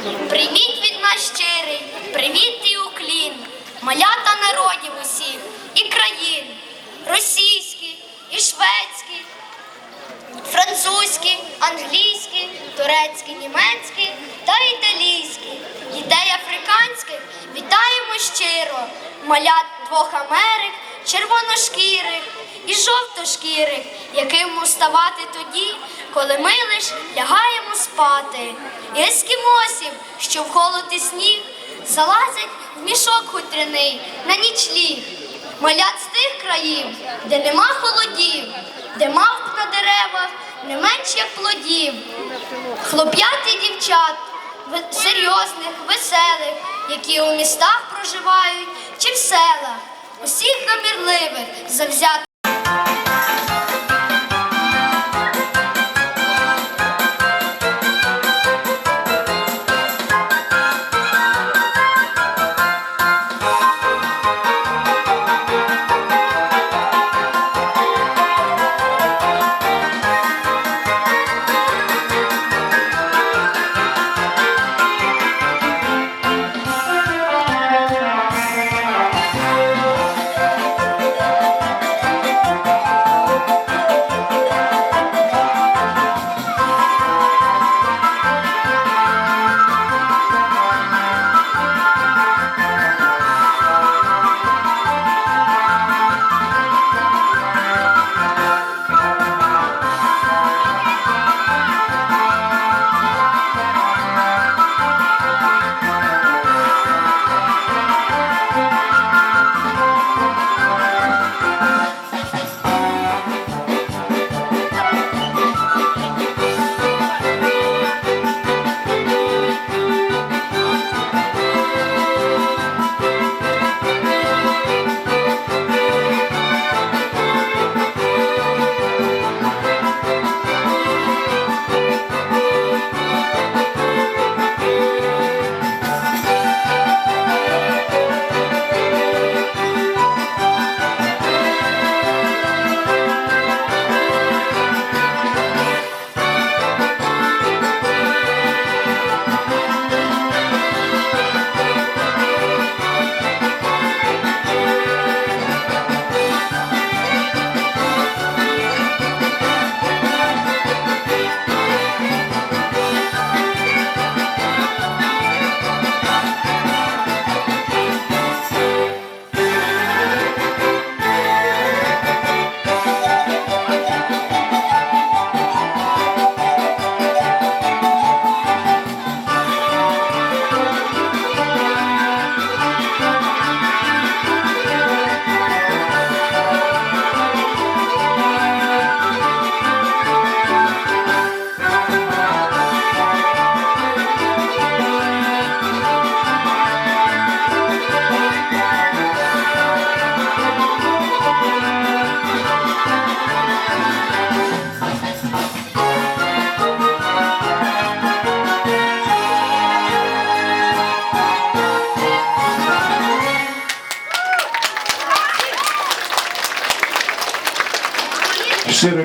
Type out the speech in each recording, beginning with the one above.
Привіт від нас щирий, привіт і уклін, малята народів усіх і країн, російські, і шведські, французькі, англійські, турецькі, німецькі та італійські, дітей африканських вітаємо щиро, малят двох Америк, червоношкірих і жовтошкірих, яким уставати тоді, коли ми лиш лягаємо спати. І ескімосів, що в холод і сніг залазять в мішок хутряний на нічліг. Малят з тих країв, де нема холодів, де мавп на деревах не менш як плодів. Хлоп'ят і дівчат, серйозних, веселих, які у містах проживають чи в селах, усіх намірливих, завзятих.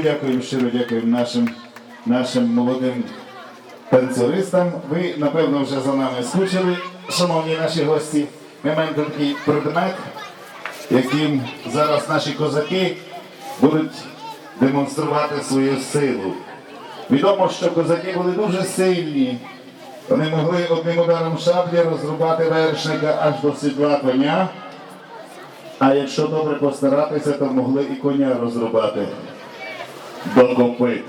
Дякуємо, щиро дякуємо нашим, нашим молодим танцюристам. Ви, напевно, вже за нами скучили, шановні наші гості. Маємо такий предмет, яким зараз наші козаки будуть демонструвати свою силу. Відомо, що козаки були дуже сильні. Вони могли одним ударом шаблі розрубати вершника аж до сідла коня. А якщо добре постаратися, то могли і коня розрубати до.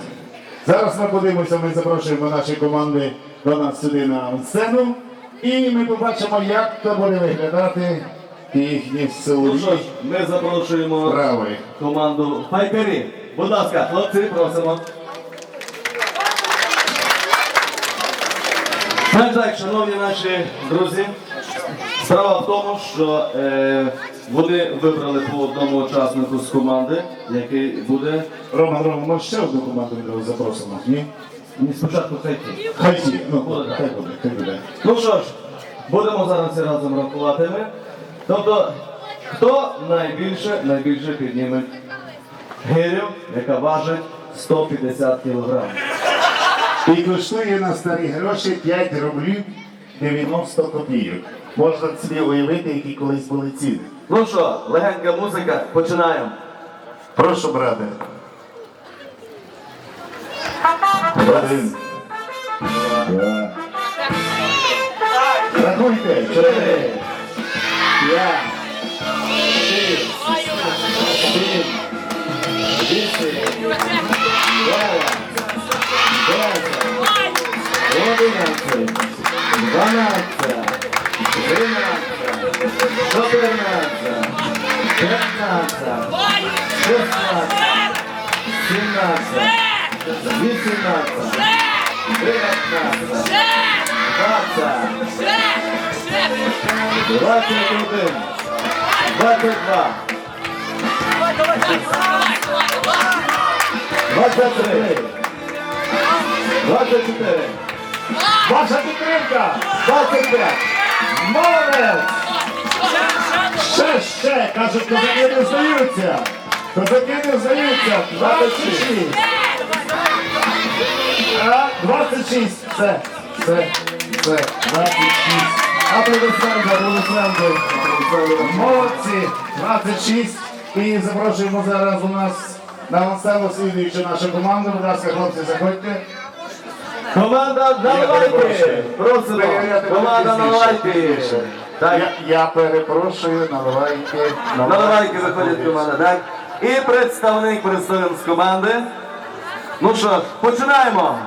Зараз ми подивимося, ми запрошуємо наші команди до нас сюди на сцену. І ми побачимо, як то буде виглядати їхні Ну силові ж, ми запрошуємо вправи. команду Файкері. Будь ласка, хлопці, просимо. Ну і так, шановні наші друзі, справа в тому, що е, вони вибрали по одному учаснику з команди, який буде. Роман, Роман, може ще одну команду запросимо? Ні? Ні, спочатку. Хай ті. Ну, Буде, хай буде, хай буде. Ну що ж, будемо зараз всі разом рахувати ми. Тобто, хто найбільше, найбільше підніме гирю, яка важить 150 кг. І коштує на старі гроші 5 рублів 90 копійок. Можна собі уявити, які колись були ціни. Ну що, легенька музика, починаємо. Прошу, брате. Один. Два. Рахуйте. Чотири. П'ять. Шість. Сім. Вісім. Дев'ять. Десять. Одинадцять. Дванадцять. П'ятнадцять. Шістнадцять. Сімнадцять. Вісімнадцять. Дев'ятнадцять. Двадцять. Двадцять один. Двадцять два. Ваша підтримка. Двадцять п'ять. Ще, ще, кажуть, козаки не здаються. Козаки не здаються. 26. А, 26. Все, все, все. 26. Аплодисменти, аплодисменти. Молодці. 26. І запрошуємо зараз у нас на сцену слідуючу нашу команду. Будь ласка, хлопці, заходьте. Команда перепрошую. Просимо! Команда пізніше. Так. Я, я перепрошую, наливайки. Наливайки заходять команда, так? І представник представник з команди. Ну що, починаємо.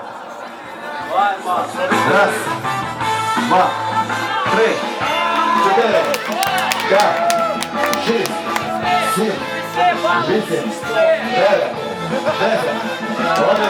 Раз, два, три, чотири, п'ять, шість, сім, вісім, дев'ять, десять, один.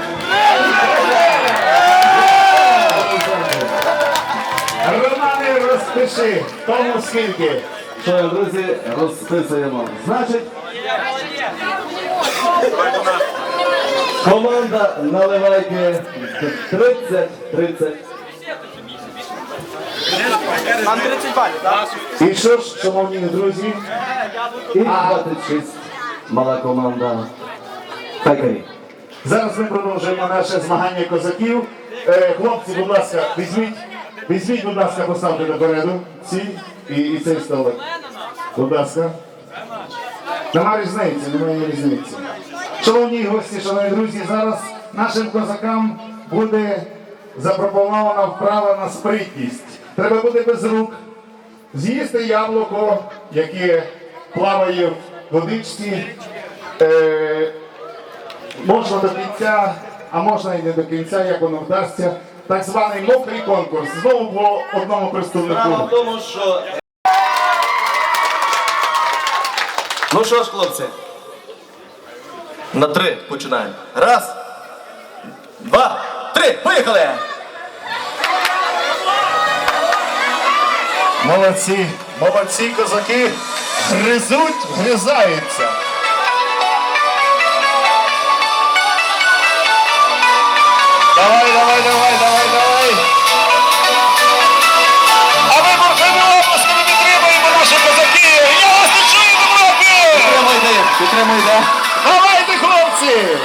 Розпиши, тому скільки. Що, друзі, розписуємо. Значить, команда наливайки 30-30. Нам 30 балів, так? І що ж, шановні друзі, І 26. Мала команда. Пекарі. зараз ми продовжуємо наше змагання козаків. Е, хлопці, будь ласка, візьміть, візьміть, будь ласка, поставте допереду ці і, і цей столик. Будь ласка. Нема різниці, немає різниці. Шановні гості, шановні друзі, зараз нашим козакам буде запропонована вправа на спритність. Треба буде без рук з'їсти яблуко, яке плаває в водичці. Е, можна до кінця, а можна і не до кінця, як воно вдасться. Так званий мокрий конкурс. Знову по одному Справа представнику. в тому, що. Ну що ж, хлопці. На три починаємо. Раз, два, три. Поїхали! Молодці, молодці козаки гризуть, гризаються. Давай, давай, давай, давай, давай. А ми бурхливі обласками підтримуємо наші козаки. Я вас не чую, Європи! Підтримуйте, підтримуйте. Давайте, хлопці!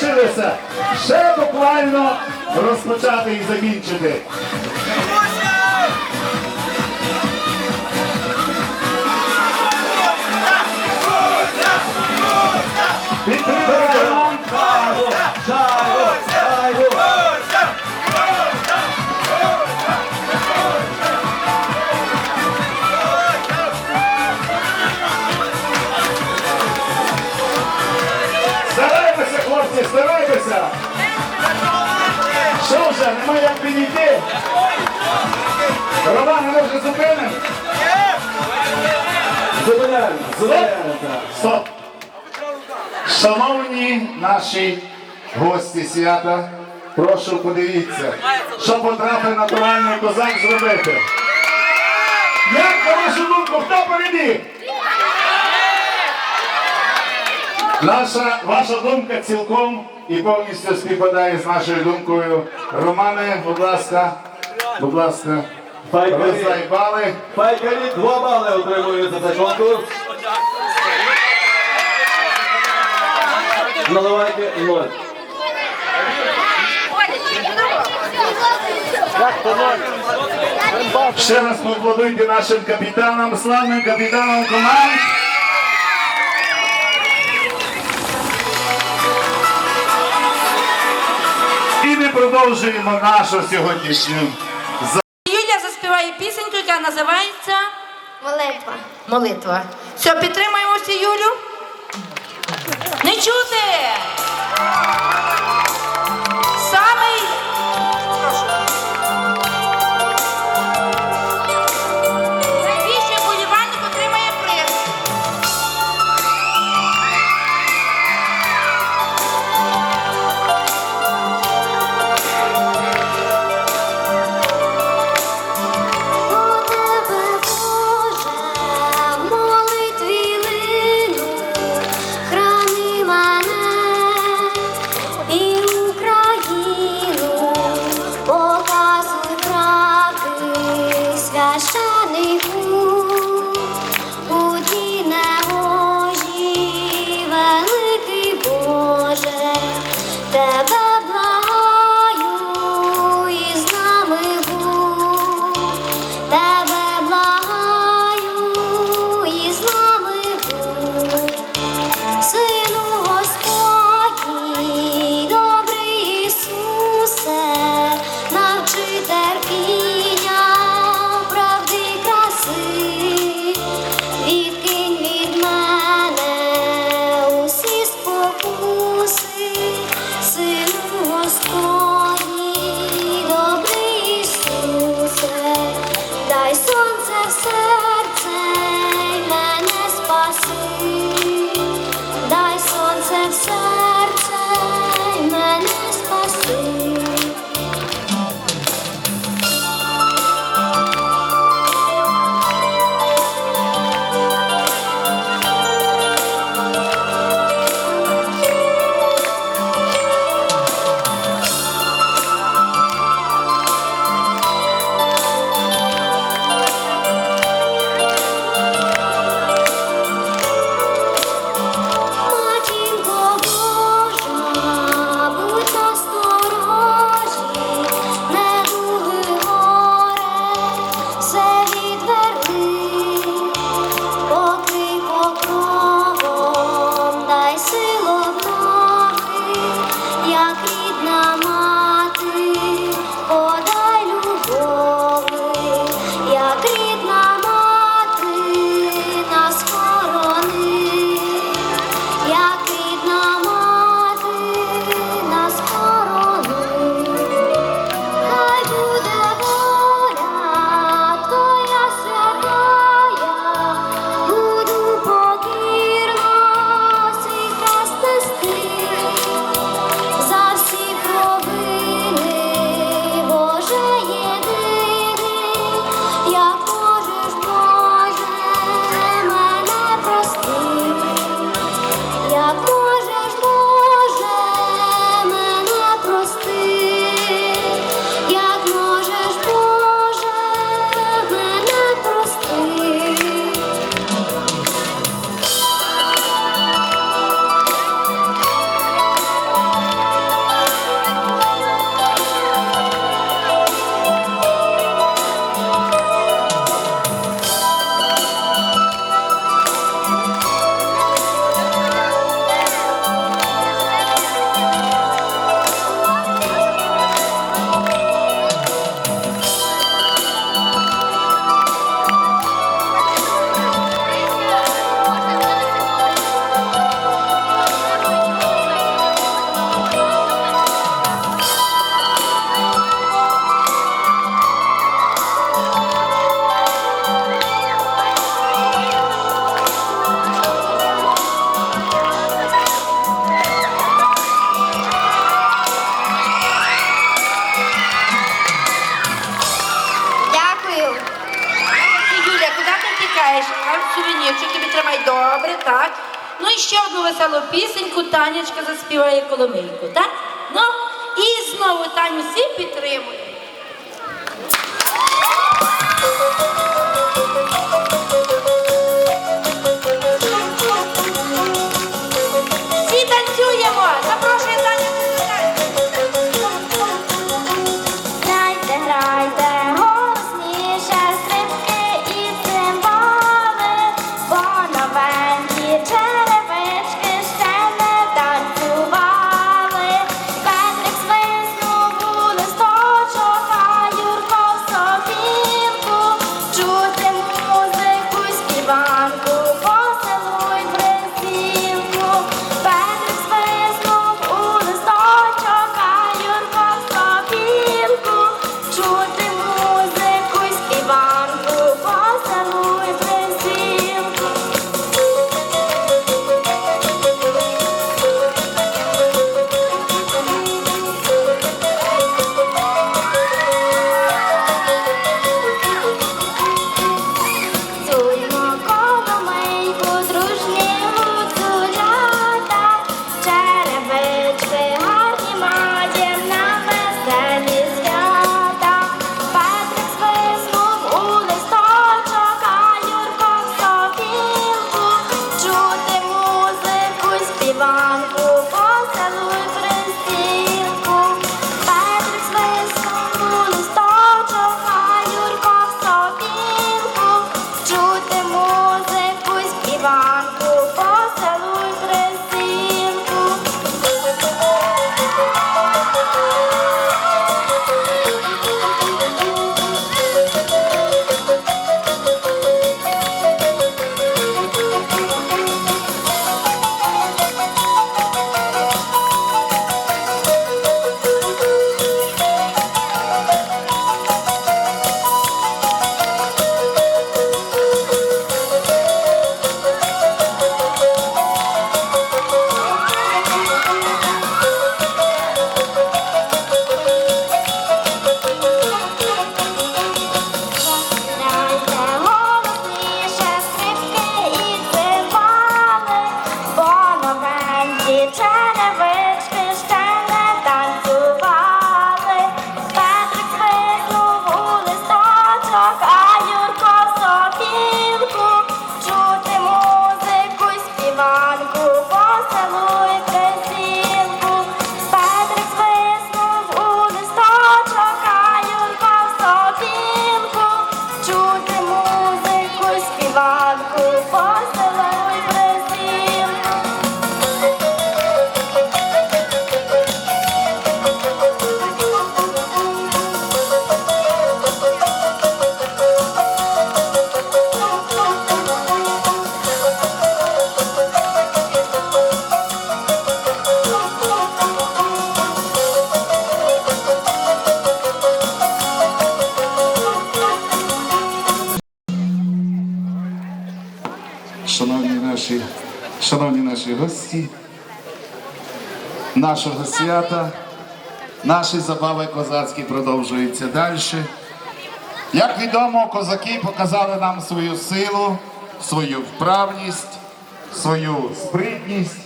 Залишилося. Ще буквально розпочати і закінчити. Що вже, нема як підійти? Роман, ми вже зупинимо? Зупиняємо! Зупиняємо! Стоп! Шановні наші гості свята, прошу подивіться, що потрапив натуральний козак зробити. Як на вашу думку, хто переміг? Наша, ваша думка цілком і повністю співпадає з нашою думкою. Романе, будь ласка, будь ласка, Файкарі. роздай бали. Файкарі два бали отримують за цей конкурс. Наливайки ноль. Ще раз поаплодуйте нашим капітанам, славним капітанам команд. Продовжуємо нашу сьогоднішню Юля заспіває пісеньку, яка називається Молитва. Молитва. Все, підтримаємо всі Юлю. Не чути. the добре, так. Ну і ще одну веселу пісеньку Танечка заспіває Коломийку, так? Ну, і знову Таню всі підтримують. гості нашого свята. Наші забави козацькі продовжуються далі. Як відомо, козаки показали нам свою силу, свою вправність, свою спритність.